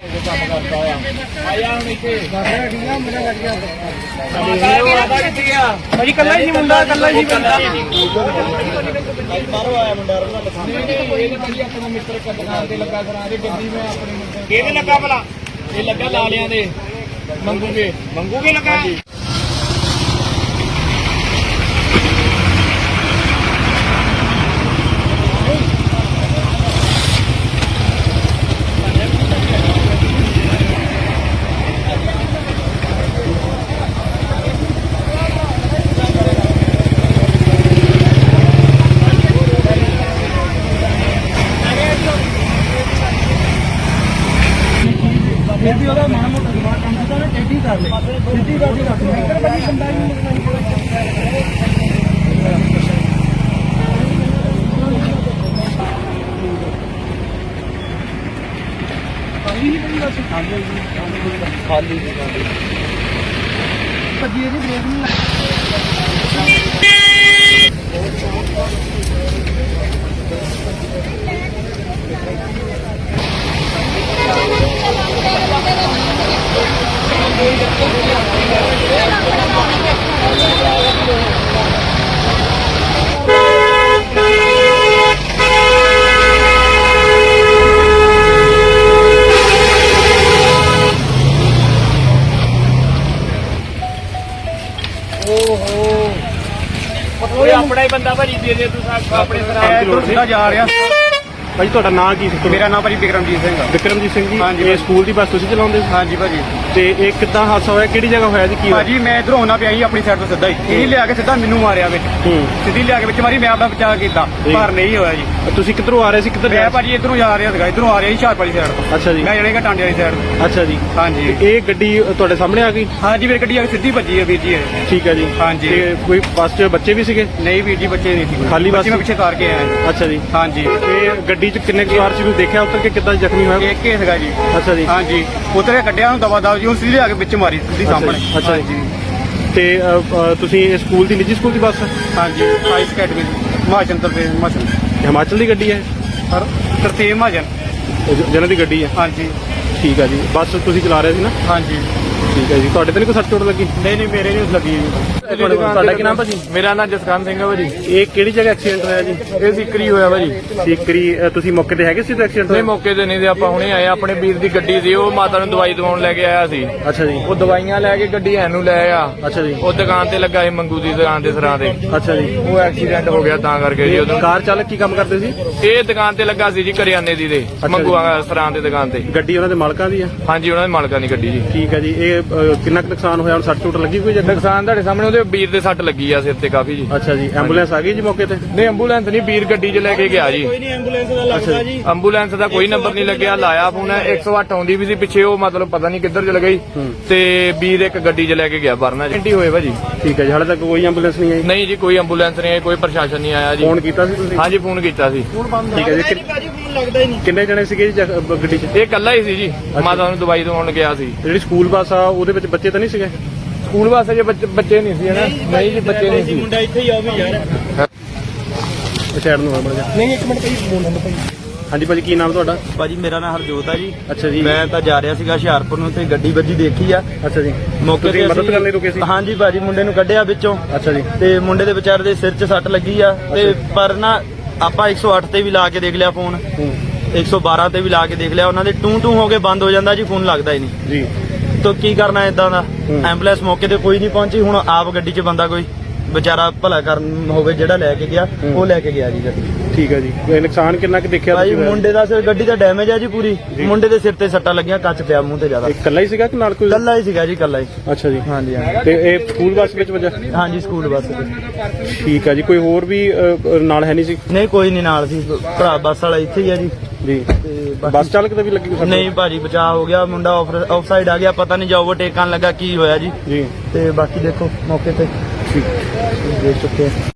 ਕੰਮ ਕਰਦਾ ਆ ਆਇਆ ਹੁਣ ਇੱਥੇ ਆਦਾ ਕਿੱਥੇ ਗਿਆ ਭਾਜੀ ਕੱਲਾ ਹੀ ਸੀ ਮੁੰਡਾ, ਕੱਲਾ ਹੀ ਬੰਦਾ ਬਾਹਰੋਂ ਆਇਆ ਮੁੰਡਾ। ਰੋਣਾ ਦਿਖਾਉਂਦਾ ਆਪਣਾ ਮਿੱਤਰ ਕਦਨਾਂ ਤੇ ਲੱਗਾ ਕਰਾਂ ਦੇ ਗੱਡੀ ਮੈਂ ਆਪਣੇ ਮਿੱਤਰ ਕਿਹਦੇ ਲੱਗਾ ਭਲਾ? ਇਹ ਲੱਗਾ ਲਾਲਿਆਂ ਦੇ। ਮੰਗੂਗੇ। ਮੰਗੂਗੇ ਲੱਗਾ? ਫਿਰ ਵੀ ਉਹਦਾ ਮਾੜਾ ਮੋਟਾ ਦਿਮਾਗ ਕੰਮ ਕਰਦਾ ਨਾ ਟੇਢੀ ਕਰ ਲੈ ਸਿੱਧੀ ਕਰ ਦੀ ਰੱਖ ਲੈ ਇੱਧਰ ਭਾਜੀ ਬੰਦਾ ਹੀ ਖਾਲੀ ਨਹੀਂ ਬਈ ਬਸ ਖਾਲੀ ਖਾਲੀ ਖਾਲੀ ਭੱਜੀ ਇਹਦੀ ਬ੍ਰੇਕ ਨਹੀਂ ਲੱਗੀ ਓਏ ਆਪਣਾ ਹੀ ਬੰਦਾ ਭਾਜੀ ਦੇ ਦੇ ਤੂੰ ਆਪਣੇ ਲੋੜ ਸੀਗਾ ਜਾ ਰਿਹਾ। ਭਾਈ ਤੁਹਾਡਾ ਨਾਂ ਕੀ ਸੀ? ਮੇਰਾ ਨਾਮ ਭਾਜੀ ਬਿਕਰਮਜੀਤ ਸਿੰਘ ਆ। ਵਿਕਰਮਜੀਤ ਸਿੰਘ ਜੀ ਹਾਂਜੀ, ਇਹ ਭਾਜੀ। ਸਕੂਲ ਦੀ ਬੱਸ ਤੁਸੀਂ ਚਲਾਉਂਦੇ ਸੀ? ਹਾਂਜੀ ਭਾਜੀ। ਤੇ ਇਹ ਕਿੱਦਾਂ ਹਾਦਸਾ ਹੋਇਆ? ਕਿਹੜੀ ਜਗ੍ਹਾ ਹੋਇਆ ਜੀ ਕੀ ਹੋਇਆ? ਭਾਜੀ ਮੈਂ ਇਧਰੋਂ ਆਉਣਾ ਪਿਆ ਸੀ ਆਪਣੀ ਸਾਈਡ ਤੋਂ ਸਿੱਧਾ ਹੀ। ਇਹ ਲਿਆ ਕੇ ਸਿੱਧਾ ਮੈਨੂੰ ਮਾਰਿਆ ਵਿੱਚ। ਹੂੰ। ਸਿੱਧੀ ਲਿਆ ਕੇ ਵਿੱਚ ਮਾਰੀ ਮੈਂ ਆਪਣਾ ਬਚਾਅ ਕੀਤਾ। ਠੀਕ। ਪਰ ਨਹੀਂ ਹੋਇਆ ਜੀ। ਤੁਸੀਂ ਕਿੱਧਰੋਂ ਆ ਰਹੇ ਸੀ? ਕਿੱਧਰ ਜਾ ਮੈਂ ਰਹੇ ਭਾਜੀ ਇਧਰੋਂ ਜਾ ਰਿਹਾ ਸੀਗਾ। ਇਧਰੋਂ ਆ ਰਿਹਾ ਸੀ ਹੁਸ਼ਿਆਰਪੁਰ ਵਾਲੀ ਸਾਈਡ ਤੋਂ। ਅੱਛਾ ਜੀ। ਮੈਂ ਜਣੇਗਾ ਟਾਂਡੇ ਵਾਲੀ ਸਾਈਡ ਤੋਂ। ਅੱਛਾ ਜੀ। ਹਾਂਜੀ। ਤੇ ਇਹ ਗੱਡੀ ਤੁਹਾਡੇ ਸਾਹਮਣੇ ਆ ਗਈ? ਹਾਂਜੀ ਵੀਰ ਗੱਡੀ ਆ ਕੇ ਸਿੱਧੀ ਭੱਜੀ ਹੈ ਵੀਰ ਜੀ ਇਹ। ਠੀਕ ਹੈ ਜੀ। ਹਾਂਜੀ। ਤੇ ਕੋਈ ਬੱਸ 'ਚ ਬੱਚੇ ਵੀ ਸੀਗੇ? ਨਹੀਂ ਵੀਰ ਜੀ ਬੱਚੇ ਨਹੀਂ ਸੀ। ਖਾਲੀ ਬੱਸ ਬੱਚੇ ਮੈਂ? ਪਿੱਛੇ ਤਾਰ ਕੇ ਆਇਆ ਅੱਛਾ ਜੀ। ਹਾਂਜੀ। ਤੇ ਗੱਡੀ 'ਚ ਕਿੰਨੇ ਕੁ ਸਵਾਰ ਸੀ ਤੁਸੀਂ ਦੇਖਿਆ ਉੱਤਰ ਕੇ ਕਿੱਦਾਂ ਜ਼ਖਮੀ ਹੋਇਆ? ਇੱਕ ਹੀ ਸੀਗਾ ਜੀ। ਅੱਛਾ ਜੀ। ਹਾਂਜੀ। ਉਤਰੇ ਕੇ ਕੱਢਿਆ ਉਹਨੂੰ ਦਵਾ ਦਵ ਜੀ ਉਹ ਸਿੱਧੀ ਲਿਆ ਕੇ ਵਿੱਚ ਮਾਰੀ ਸਿੱਧੀ ਸਾਹਮਣੇ। ਅੱਛਾ ਜੀ। ਤੇ ਅ, ਅ, ਤੁਸੀਂ ਇਹ ਸਕੂਲ ਦੀ ਨਿੱਜੀ ਸਕੂਲ ਦੀ ਬੱਸ? ਹਾਂਜੀ ਸਾਇੰਸ ਅਕੈਡਮੀ ਮਹਾਜਨ ਤਰਫੇ ਮਹਾਜਨ ਹਿਮਾਚਲ। ਦੀ ਗੱਡੀ ਹੈ? ਸਰ ਤਰਤੀਬ ਮਹਾਜਨ ਜ- ਜਿਹਨਾਂ ਦੀ ਗੱਡੀ ਹੈ? ਹਾਂਜੀ। ਠੀਕ ਹੈ ਜੀ। ਬੱਸ ਤੁਸੀਂ ਚਲਾ ਰਹੇ ਸੀ ਨਾ? ਹਾਂਜੀ। ਠੀਕ ਹੈ ਜੀ। ਤੁਹਾਡੇ ਤੇ ਨਹੀਂ ਕੋਈ ਸੱਟ ਚੋਟ ਲੱਗੀ? ਨਹੀਂ ਨਹੀਂ ਮੇਰੇ ਨਹੀਂ ਲੱਗੀ ਜੀ। ਤੁਹਾਡਾ ਕੀ ਨਾਮ ਭਾਜੀ? ਮੇਰਾ ਨਾਮ ਜਸਕਾਨ ਸਿੰਘ ਹੈ ਭਾਜੀ। ਇਹ ਕਿਹੜੀ ਜਗ੍ਹਾ ਐਕਸੀਡੈਂਟ ਹੋਇਆ ਜੀ? ਇਹ ਸਿੱਕਰੀ ਹੋਇਆ ਭਾਜੀ। ਠੀਕਰੀ ਅ, ਤੁਸੀਂ ਮੌਕੇ ਤੇ ਹੈਗੇ ਸੀ ਤੇ ਐਕਸੀਡੈਂਟ ਨਹੀਂ ਹੋਇਆ? ਮੌਕੇ ਤੇ ਨਹੀਂ ਤੇ ਆਪਾਂ ਹੁਣੇ ਆਏ ਆਪਣੇ ਵੀਰ ਦੀ ਗੱਡੀ ਸੀ ਉਹ ਮਾਤਾ ਨੂੰ ਦਵਾਈ ਦਵਾਉਣ ਲੈ ਕੇ ਆਇਆ ਸੀ। ਅੱਛਾ ਜੀ। ਉਹ ਦਵਾਈਆਂ ਲੈ ਕੇ ਗੱਡੀ ਐ ਨੂੰ ਲੈ ਆ। ਅੱਛਾ ਜੀ। ਉਹ ਦੁਕਾਨ ਤੇ ਲੱਗਾ ਸੀ ਮੰਗੂ ਦੀ ਦੁਕਾਨ ਤੇ ਸਰਾਂ ਤੇ। ਅੱਛਾ ਜੀ। ਉਹ ਐਕਸੀਡੈਂਟ ਹੋ ਗਿਆ ਤਾਂ ਕਰਕੇ ਜੀ ਕਾਰ ਚਾਲਕ ਕੀ ਕੰਮ ਕਰਦੇ ਸੀ? ਇਹ ਦੁਕਾਨ ਤੇ ਲੱਗਾ ਸੀ ਜੀ ਕਰਿਆਨੇ ਦੀ ਦੇ ਜੀ। ਮੰਗੂ ਸਰਾਂ ਤੇ ਦੁਕਾਨ ਤੇ। ਗੱਡੀ ਉਹਨਾਂ ਦੇ ਮਾਲਕਾਂ ਦੀ ਆ? ਹਾਂਜੀ ਉਹਨਾਂ ਦੇ ਮਾਲਕਾਂ ਦੀ ਗੱਡੀ ਜੀ। ਠੀਕ ਹੈ ਜੀ। ਇਹ ਅ, ਕਿੰਨਾ ਕੁ ਨੁਕਸਾਨ ਹੋਇਆ? ਹੁਣ ਸੱਟ ਚੋਟ ਲੱਗੀ ਕੋਈ ਨੁਕਸਾਨ ਤੁਹਾਡੇ ਸਾਹਮਣੇ ਉਹਦੇ ਵੀਰ ਦੇ ਸੱਟ ਲੱਗੀ ਆ ਸਿਰ ਤੇ ਕਾਫੀ ਜੀ। ਅੱਛਾ ਜੀ ਐਂਬੂਲੈਂਸ ਆ ਗਈ ਜੀ ਮੌਕੇ ਤੇ? ਨਹੀਂ ਐਂਬੂਲੈਂਸ ਨਹੀਂ ਵੀਰ ਗੱਡੀ 'ਚ ਲੈ ਕੇ ਗਿਆ ਜੀ। ਅੱਛਾ ਜੀ। ਐਂਬੂਲੈਂਸ ਦਾ ਕੋਈ ਨੰਬਰ ਨਹੀਂ ਲੱਗਿਆ ਲਾਇਆ ਫੋਨ 108 ਆਉਂਦੀ ਵੀ ਸੀ ਪਿੱਛੇ ਉਹ ਮਤਲਬ ਪਤਾ ਨਹੀਂ ਕਿੱਧਰ ਚਲ ਗਈ। ਤੇ ਵੀਰ ਇੱਕ ਗੱਡੀ 'ਚ ਲੈ ਕੇ ਗਿਆ ਵਰਨਾ ਜੀ। ਹੋਏ ਭਾਜੀ ਠੀਕ ਹੈ ਜੀ ਹਾਲੇ ਤੱਕ ਕੋਈ ਐਂਬੂਲੈਂਸ ਨਹੀਂ ਆਈ? ਨਹੀਂ ਜੀ ਕੋਈ ਐਂਬੂਲੈਂਸ ਨਹੀਂ ਆਈ ਕੋਈ ਪ੍ਰਸ਼ਾਸਨ ਨਹੀਂ ਆਇਆ ਜੀ। ਫੋਨ ਕੀਤਾ ਸੀ ਤੁਸੀਂ? ਹਾਂਜੀ ਫੋਨ ਕੀਤਾ ਸੀ। ਠੀਕ ਹੈ ਜੀ ਕਿੰਨੇ ਜਣੇ ਸੀਗੇ ਜੀ ਗੱਡੀ 'ਚ? ਇਹ ਇਕੱਲਾ ਹੀ ਸੀ ਜੀ। ਮਾਤਾ ਨੂੰ ਦਵਾਈ ਦਵਾਉਣ ਗਿਆ ਸੀ। ਜਿਹੜੀ ਸਕੂਲ ਬੱਸ ਆ ਉਹਦੇ ਵਿੱਚ ਬੱਚੇ ਤਾਂ ਨਹੀਂ ਸੀਗੇ? ਸਕੂਲ ਵਾਸਤੇ ਜੇ ਬੱਚੇ ਨਹੀਂ ਸੀ ਹਨਾ? ਨਹੀਂ ਜੀ ਬੱਚੇ ਨਹੀਂ ਸੀ। ਇੱਥੇ ਹੀ ਆ ਵੀ ਯਾਰ ਸਾਈਡ ਨੂੰ ਬਣ ਜਾ ਨਹੀਂ ਇੱਕ ਮਿੰਟ ਭਾਈ ਬੋਲ ਨੰਬਰ ਭਾਈ। ਹਾਂਜੀ ਭਾਜੀ ਕੀ ਨਾਮ ਤੁਹਾਡਾ? ਭਾਜੀ ਮੇਰਾ ਨਾਮ ਹਰਜੋਤ ਆ ਜੀ। ਅੱਛਾ ਜੀ। ਮੈਂ ਤਾਂ ਜਾ ਰਿਹਾ ਸੀਗਾ ਹੁਸ਼ਿਆਰਪੁਰ ਨੂੰ ਤੇ ਗੱਡੀ ਵੱਜੀ ਦੇਖੀ ਆ। ਅੱਛਾ ਜੀ। ਮੌਕੇ ਤੇ ਮਦਦ ਕਰਨ ਲਈ ਰੁਕੇ ਸੀ? ਹਾਂਜੀ ਭਾਜੀ ਮੁੰਡੇ ਨੂੰ ਕੱਢਿਆ ਵਿੱਚੋਂ। ਅੱਛਾ ਜੀ। ਤੇ ਮੁੰਡੇ ਦੇ ਵਿਚਾਰੇ ਦੇ ਸਿਰ 'ਚ ਸੱਟ ਲੱਗੀ ਆ। ਤੇ ਪਰ ਨਾ ਆਪਾਂ 108 ਤੇ ਵੀ ਲਾ ਕੇ ਦੇਖ ਲਿਆ ਫੋਨ। ਹੂੰ। 112 ਤੇ ਵੀ ਲਾ ਕੇ ਦੇਖ ਲਿਆ। ਉਹਨਾਂ ਦੇ ਟੂ ਟੂ ਹੋ ਕੇ ਬੰਦ ਹੋ ਜਾਂਦਾ ਜੀ ਫੋਨ ਲੱਗਦਾ ਹੀ ਨਹੀਂ। ਜੀ। ਤਾਂ ਕੀ ਕਰਨਾ ਇਦਾਂ ਦਾ? ਹੂੰ। ਐਂਬੂਲੈਂਸ ਮੌਕੇ ਤੇ ਕੋਈ ਨਹੀਂ ਪਹੁੰਚੀ ਹੁਣ ਆਪ ਗੱਡੀ 'ਚ ਬੰਦਾ ਕੋਈ ਵਿਚਾਰਾ ਭਲਾ ਕਰਨ ਹੋਵੇ ਜਿਹੜਾ ਲੈ ਕੇ ਗਿਆ ਹੂੰ। ਉਹ ਲੈ ਕੇ ਗਿਆ ਜੀ ਗੱਡੀ। ਠੀਕ ਹੈ ਜੀ। ਇਹ ਨੁਕਸਾਨ ਕਿੰਨਾ ਕੁ ਦੇਖਿਆ ਭਾਈ? ਮੁੰਡੇ ਦਾ ਸਿਰ ਗੱਡੀ ਦਾ ਡੈਮੇਜ ਆ ਜੀ ਪੂਰੀ। ਮੁੰਡੇ ਦੇ ਸਿਰ ਤੇ ਸੱਟਾਂ ਲੱਗੀਆਂ ਕੱਚ ਪਿਆ ਮੂੰਹ ਤੇ ਜ਼ਿਆਦਾ। ਇਕੱਲਾ ਹੀ ਸੀਗਾ ਕਿ ਨਾਲ ਕੋਈ ਕੱਲਾ ਹੀ ਸੀਗਾ ਜੀ ਕੱਲਾ ਹੀ। ਅੱਛਾ ਜੀ। ਹਾਂਜੀ ਹਾਂਜੀ। ਤੇ ਇਹ ਸਕੂਲ ਬੱਸ ਵਿੱਚ ਵਜਾ ਹਾਂਜੀ ਸਕੂਲ ਬੱਸ ਠੀਕ ਹੈ ਜੀ। ਕੋਈ ਹੋਰ ਵੀ ਨਾਲ ਹੈ ਨਹੀਂ ਸੀ? ਨਹੀਂ ਕੋਈ ਨਹੀਂ ਨਾਲ ਸੀ। ਭਰਾ ਬੱਸ ਵਾਲਾ ਇੱਥੇ ਹੀ ਆ ਜੀ। ਜੀ। ਤੇ ਬਾਕੀ- ਬੱਸ ਚਾਲਕ ਤੇ ਵੀ ਲੱਗੀ ਕੋਈ ਸੱਟ? ਨਹੀਂ ਭਾਜੀ ਬਚਾਅ ਹੋ ਗਿਆ ਮੁੰਡਾ ਆਫ ਸਾਈਡ ਆ ਗਿਆ ਪਤਾ ਨਹੀਂ ਜਾਂ ਓਵਰਟੇਕ ਕਰਨ ਲੱਗਾ ਕੀ ਹੋਇਆ ਜੀ। ਜੀ। ਤੇ ਬਾਕੀ ਦੇਖੋ ਮੌਕੇ ਤੇ। ਠੀਕ। ਦੇਖ ਚੁੱਕੇ ਆ।